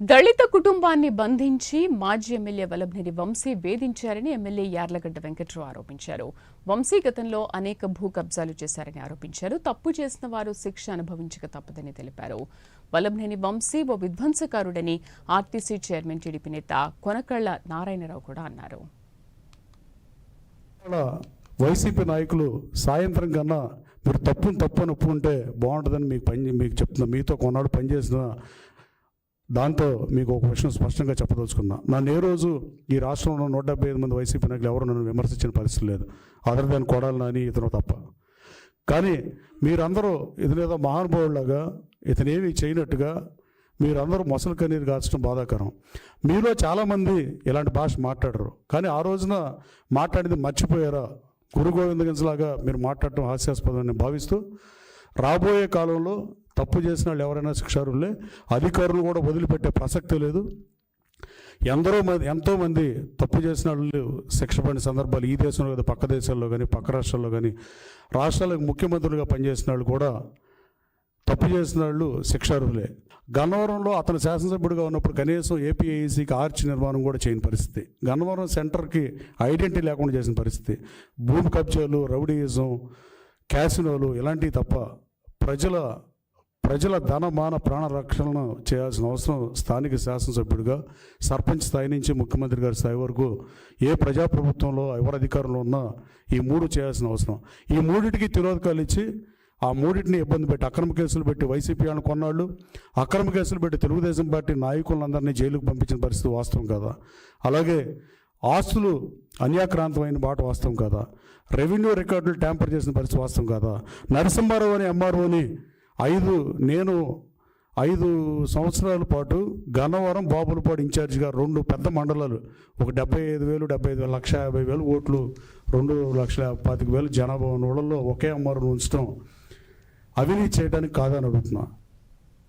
దళిత కుటుంబాన్ని బంధించి మాజీ ఎమ్మెల్యే వలభనేని వంశీ వేధించారని ఎమ్మెల్యే యార్లగడ్డ వెంకట్రావు ఆరోపించారు. వంశీ గతంలో అనేక భూ కబ్జాలు చేశారని ఆరోపించారు. తప్పు చేసిన వారు శిక్ష అనుభవించక తప్పదని తెలిపారు. వలభనేని వంశీ ఓ విధ్వంసకారుడని ఆర్టీసీ చైర్మన్ టీడీపీ నేత కొనకళ్ళ నారాయణరావు కూడా అన్నారు. వైసీపీ నాయకులు సాయంత్రం కన్నా మీరు తప్పును తప్పు అని ఒప్పుకుంటే బాగుంటుందని మీకు పని మీకు చెప్తున్నా. మీతో కొన్నాడు పనిచేసిన దాంతో మీకు ఒక విషయం స్పష్టంగా చెప్పదలుచుకున్నా. నన్ను ఏ రోజు ఈ రాష్ట్రంలో నూట డెబ్బై ఐదు మంది వైసీపీ నాయకులు ఎవరు నన్ను విమర్శించిన పరిస్థితి లేదు. అదర్ దాని కొడాలని అని ఇతను తప్ప. కానీ మీరందరూ ఇతనేదో మహానుభావులాగా ఇతనేమి చేయనట్టుగా మీరందరూ మొసలు కన్నీరు కాల్చడం బాధాకరం. మీలో చాలామంది ఇలాంటి భాష మాట్లాడరు. కానీ ఆ రోజున మాట్లాడింది మర్చిపోయారా? గురు గోవిందగంజ్లాగా మీరు మాట్లాడటం హాస్యాస్పదమని భావిస్తూ రాబోయే కాలంలో తప్పు చేసిన వాళ్ళు ఎవరైనా శిక్షారులే అధికారులు కూడా వదిలిపెట్టే ప్రసక్తి లేదు. ఎందరో మంది ఎంతోమంది తప్పు చేసిన వాళ్ళు శిక్ష పడిన సందర్భాలు ఈ దేశంలో కదా పక్క దేశాల్లో కానీ పక్క రాష్ట్రాల్లో కానీ రాష్ట్రాలకు ముఖ్యమంత్రులుగా పనిచేసిన వాళ్ళు కూడా తప్పు చేసిన వాళ్ళు శిక్షార్హులే. గన్నవరంలో అతను శాసనసభ్యుడిగా ఉన్నప్పుడు కనీసం ఏపీఐసికి ఆర్చ్ నిర్మాణం కూడా చేయని పరిస్థితి. గన్నవరం సెంటర్కి ఐడెంటిటీ లేకుండా చేసిన పరిస్థితి. భూమి కబ్జాలు రౌడీయిజం క్యాసినోలు ఇలాంటివి తప్ప ప్రజల ప్రజల ధన మాన ప్రాణ రక్షణను చేయాల్సిన అవసరం స్థానిక శాసనసభ్యుడిగా సర్పంచ్ స్థాయి నుంచి ముఖ్యమంత్రి గారి స్థాయి వరకు ఏ ప్రజాప్రభుత్వంలో ఎవరు అధికారంలో ఉన్నా ఈ మూడు చేయాల్సిన అవసరం. ఈ మూడింటికి తిరోధకాలు ఇచ్చి ఆ మూడింటిని ఇబ్బంది పెట్టి అక్రమ కేసులు పెట్టి వైసీపీ అని కొన్నాళ్ళు. అక్రమ కేసులు పెట్టి తెలుగుదేశం పార్టీ నాయకులందరినీ జైలుకు పంపించిన పరిస్థితి వాస్తవం కదా? అలాగే ఆస్తులు అన్యాక్రాంతమైన బాట వాస్తవం కదా? రెవెన్యూ రికార్డులు ట్యాంపర్ చేసిన పరిస్థితి వాస్తవం కదా? నరసింహారావు అని ఎంఆర్ఓని ఐదు నేను ఐదు సంవత్సరాల పాటు గన్నవరం బాబులపాడు ఇన్ఛార్జిగా రెండు పెద్ద మండలాలు ఒక డెబ్బై ఐదు వేలు డెబ్బై ఐదు వేలు లక్ష యాభై వేలు ఓట్లు రెండు లక్షల పాతిక వేలు జనాభా ఉన్న ఊళ్ళల్లో ఒకే అమ్మారు ఉంచడం అవినీతి చేయడానికి కాదని అడుగుతున్నాను